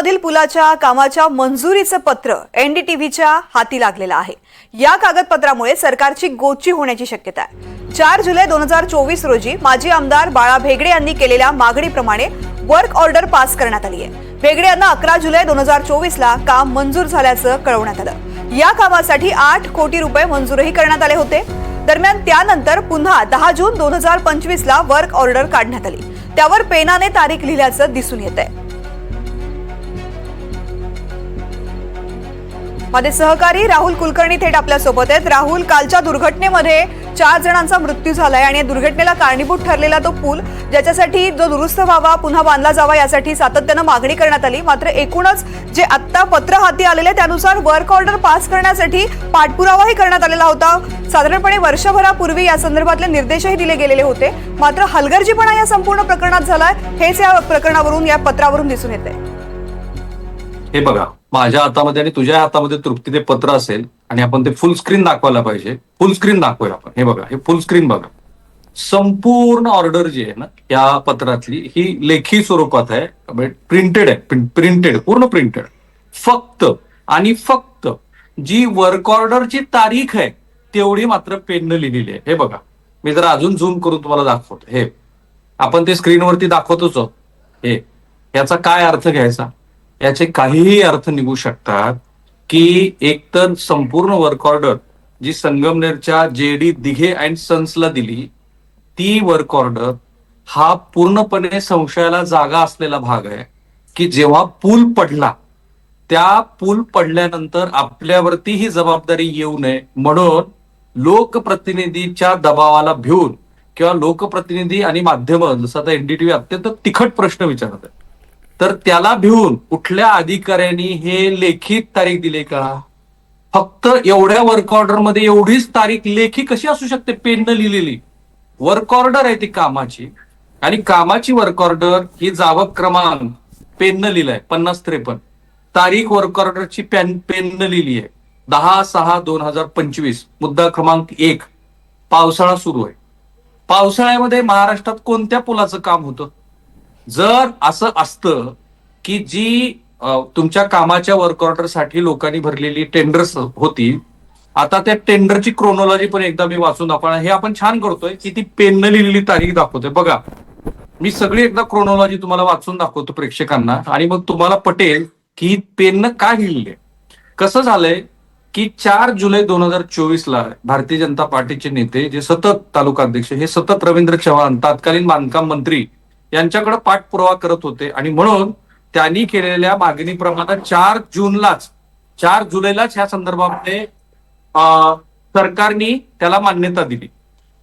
मधील पुलाच्या कामाच्या मंजुरीचं पत्र एनडीटीव्हीच्या हाती लागलेलं आहे. या कागदपत्रामुळे सरकारची गोची होण्याची शक्यता आहे. चार जुलै दोन हजार चोवीस रोजी माजी आमदार बाळा भेगडे यांनी केलेल्या मागणीप्रमाणे वर्क ऑर्डर पास करण्यात आली आहे. भेगडे यांना अकरा जुलै दोन हजार चोवीस ला काम मंजूर झाल्याचं कळवण्यात आलं. या कामासाठी आठ कोटी रुपये मंजूरही करण्यात आले होते. दरम्यान त्यानंतर पुन्हा दहा जून दोन हजार पंचवीस ला वर्क ऑर्डर काढण्यात आली. त्यावर पेनाने तारीख लिहिल्याचं दिसून येत आहे माझे सहकारी राहुल कुलकर्णी थेट आपल्यासोबत आहेत. राहुल कालच्या दुर्घटनेमध्ये चार जणांचा मृत्यू झालाय आणि या दुर्घटनेला कारणीभूत ठरलेला तो पूल ज्याच्यासाठी जो दुरुस्त व्हावा पुन्हा बांधला जावा यासाठी सातत्यानं मागणी करण्यात आली. मात्र एकूणच जे आत्ता पत्र हाती आलेले त्यानुसार वर्क ऑर्डर पास करण्यासाठी पाठपुरावाही करण्यात आलेला होता. साधारणपणे वर्षभरापूर्वी या संदर्भातले निर्देशही दिले गेलेले होते. मात्र हलगर्जीपणा या संपूर्ण प्रकरणात झालाय. हेच या प्रकरणावरून या पत्रावरून दिसून येते हे बघा माझ्या हातामध्ये आणि तुझ्या हातामध्ये तृप्ती ते पत्र असेल आणि आपण ते फुल स्क्रीन दाखवायला पाहिजे. फुल स्क्रीन दाखवूया आपण. हे बघा हे फुल स्क्रीन बघा. संपूर्ण ऑर्डर जी आहे ना या पत्रातली ही लेखी स्वरूपात आहे. म्हणजे प्रिंटेड आहे. प्रिंटेड पूर्ण प्रिंटेड फक्त आणि फक्त जी वर्क ऑर्डरची तारीख आहे तेवढी मात्र पेननं लिहिलेली आहे. हे बघा. मी जरा अजून झूम करून तुम्हाला दाखवतो. हे. आपण ते स्क्रीनवरती दाखवतोच हे. याचा काय अर्थ घ्यायचा? याचे काहीही अर्थ निघू शकतात की एकतर संपूर्ण वर्क ऑर्डर जी संगमनेरच्या जे डी दिघे अँड सन्सला दिली ती वर्क ऑर्डर हा पूर्णपणे संशयाला जागा असलेला भाग आहे की जेव्हा पूल पडला त्या पूल पडल्यानंतर आपल्यावरती ही जबाबदारी येऊ नये म्हणून लोकप्रतिनिधीच्या दबावाला भिवून किंवा लोकप्रतिनिधी आणि माध्यम जसं आता एनडीटीव्ही अत्यंत तिखट प्रश्न विचारत आहे तर त्याला भिवून कुठल्या अधिकाऱ्यांनी हे लेखित तारीख दिले का? फक्त एवढ्या वर्क ऑर्डरमध्ये एवढीच तारीख लेखी कशी असू शकते? पेननं लिहिलेली. वर्क ऑर्डर आहे ती कामाची. आणि कामाची वर्क ऑर्डर ही जावक क्रमांक. पेननं लिहिलाय. पन्नास त्रेपन्न. तारीख वर्क ऑर्डरची पेन पेननं लिहिली आहे. दहा सहा दोन हजार पंचवीस. मुद्दा क्रमांक एक. पावसाळा सुरू आहे. पावसाळ्यामध्ये महाराष्ट्रात कोणत्या पुलाचं काम होतं? जर असं असतं की जी तुमच्या कामाच्या वर्क ऑर्डरसाठी लोकांनी भरलेली टेंडर्स होती आता त्या टेंडरची क्रोनॉलॉजी पण एकदा मी वाचून दाखवणार. हे आपण छान करतोय की ती पेननं लिहिलेली तारीख दाखवतोय. बघा मी सगळी एकदा क्रोनॉलॉजी तुम्हाला वाचून दाखवतो प्रेक्षकांना. आणि मग तुम्हाला पटेल की पेननं काय लिहिली कसं झालंय की चार जुलै दोन हजार चोवीस ला भारतीय जनता पार्टीचे नेते जे सतत तालुका अध्यक्ष हे सतत रवींद्र चव्हाण तत्कालीन बांधकाम मंत्री यांच्याकडे पाठपुरावा करत होते. आणि म्हणून त्यांनी केलेल्या मागणीप्रमाणे चार जूनलाच चार जुलैलाच ह्या संदर्भामध्ये सरकारने त्याला मान्यता दिली.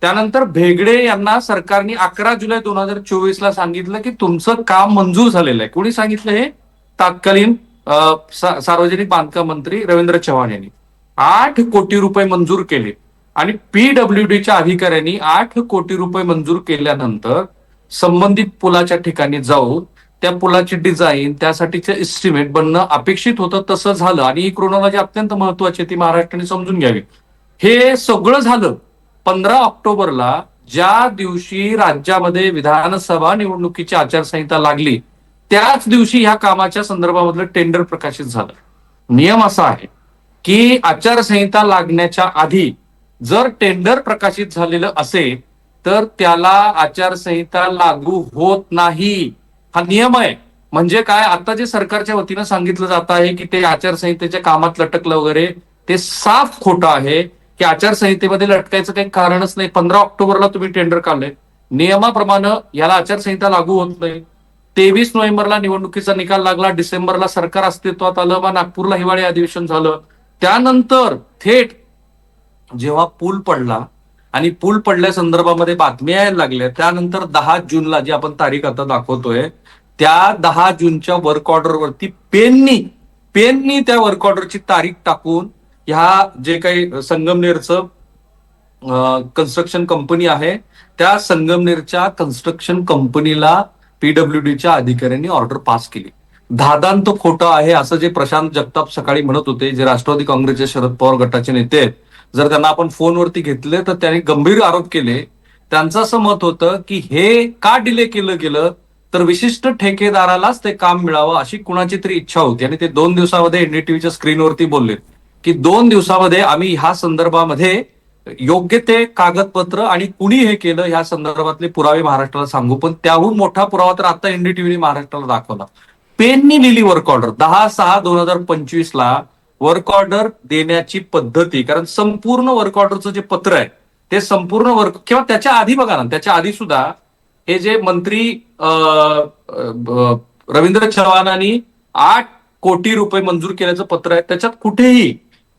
त्यानंतर भेगडे यांना सरकारने अकरा जुलै दोन हजार चोवीस ला सांगितलं की तुमचं काम मंजूर झालेलं आहे. कोणी सांगितलं हे? तत्कालीन सार्वजनिक बांधकाम मंत्री रवींद्र चव्हाण यांनी. आठ कोटी रुपये मंजूर केले. आणि पीडब्ल्यूडीच्या अधिकाऱ्यांनी आठ कोटी रुपये मंजूर केल्यानंतर संबंधित पुलाच्या ठिकाणी जाऊन त्या पुलाची डिझाईन त्यासाठीचे एस्टिमेट बनणं अपेक्षित होतं तसं झालं. आणि ही क्रोनॉलॉजी अत्यंत महत्वाची आहे, ती महाराष्ट्राने समजून घ्यावी. हे सगळं झालं. पंधरा ऑक्टोबरला ज्या दिवशी राज्यामध्ये विधानसभा निवडणुकीची आचारसंहिता लागली त्याच दिवशी ह्या कामाच्या संदर्भामधलं टेंडर प्रकाशित झालं. नियम असा आहे की आचारसंहिता लागण्याच्या आधी जर टेंडर प्रकाशित झालेलं असेल तर त्याला आचारसंहिता लागू होत नाही. हा नियम आहे. म्हणजे काय? आता जे सरकारच्या वतीनं सांगितलं जात आहे की ते आचारसंहितेच्या कामात लटकलं वगैरे ते साफ खोटं आहे की आचारसंहितेमध्ये लटकायचं काही कारणच नाही. पंधरा ऑक्टोबरला तुम्ही टेंडर काढलंय. नियमाप्रमाणे याला आचारसंहिता लागू होत नाही. तेवीस नोव्हेंबरला निवडणुकीचा निकाल लागला. डिसेंबरला सरकार अस्तित्वात आलं मग नागपूरला हिवाळी अधिवेशन झालं. त्यानंतर थेट जेव्हा पूल पडला आणि पूल पडल्या संदर्भामध्ये बातम्या यायला लागल्या त्यानंतर दहा जूनला जी आपण तारीख आता दाखवतोय त्या दहा जूनच्या वर्क ऑर्डरवरती पेननी पेननी त्या वर्क ऑर्डरची तारीख टाकून ह्या जे काही संगमनेरचं कन्स्ट्रक्शन कंपनी आहे त्या संगमनेरच्या कन्स्ट्रक्शन कंपनीला पीडब्ल्यूडीच्या अधिकाऱ्यांनी ऑर्डर पास केली. धादांत खोटं आहे असं जे प्रशांत जगताप सकाळी म्हणत होते जे राष्ट्रवादी काँग्रेसचे शरद पवार गटाचे नेते आहेत जर त्यांना आपण फोनवरती घेतले तर त्यांनी गंभीर आरोप केले. त्यांचं असं मत होतं की हे का डिले केलं गेलं? तर विशिष्ट ठेकेदारालाच ते काम मिळावं अशी कुणाची तरी इच्छा होती. आणि ते दोन दिवसामध्ये एनडीटीव्हीच्या स्क्रीनवरती बोलले की दोन दिवसामध्ये आम्ही ह्या संदर्भामध्ये योग्य ते कागदपत्र आणि कुणी हे केलं ह्या संदर्भातले पुरावे महाराष्ट्राला सांगू. पण त्याहून मोठा पुरावा तर आता एनडीटीव्हीने महाराष्ट्राला दाखवला. पेननी लिहिली वर्क ऑर्डर दहा सहा दोन हजार पंचवीस ला वर्क ऑर्डर देण्याची पद्धती कारण संपूर्ण वर्क ऑर्डरचं जे पत्र आहे ते संपूर्ण वर्क किंवा त्याच्या आधी बघा ना त्याच्या आधी सुद्धा हे जे मंत्री रवींद्र चव्हाणांनी आठ कोटी रुपये मंजूर केल्याचं पत्र आहे त्याच्यात कुठेही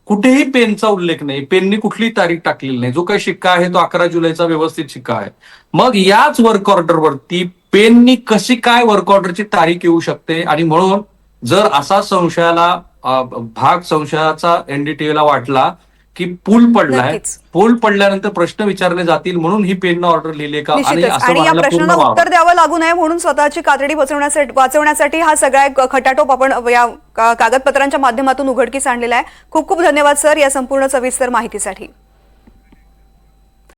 कुठेही पेनचा उल्लेख नाही पेननी कुठलीही तारीख टाकलेली नाही. जो काही शिक्का आहे तो अकरा जुलैचा व्यवस्थित शिक्का आहे. मग याच वर्क ऑर्डरवरती पेननी कशी काय वर्क ऑर्डरची तारीख येऊ शकते? आणि म्हणून जर असा संशयाला भाग संशयाचा एनडीटीव्हीला वाटला की पूल पडलाय. पूल पडल्यानंतर प्रश्न विचारले जातील म्हणून ही पेननं ऑर्डर लिहिली का? आणि या प्रश्नाला उत्तर द्यावं लागू नये म्हणून स्वतःची कातडी वाचवण्यासाठी वाचवण्यासाठी हा सगळा एक खटाटोप आपण या कागदपत्रांच्या माध्यमातून उघडकीस आणलेला आहे. खूप खूप धन्यवाद सर या संपूर्ण सविस्तर माहितीसाठी.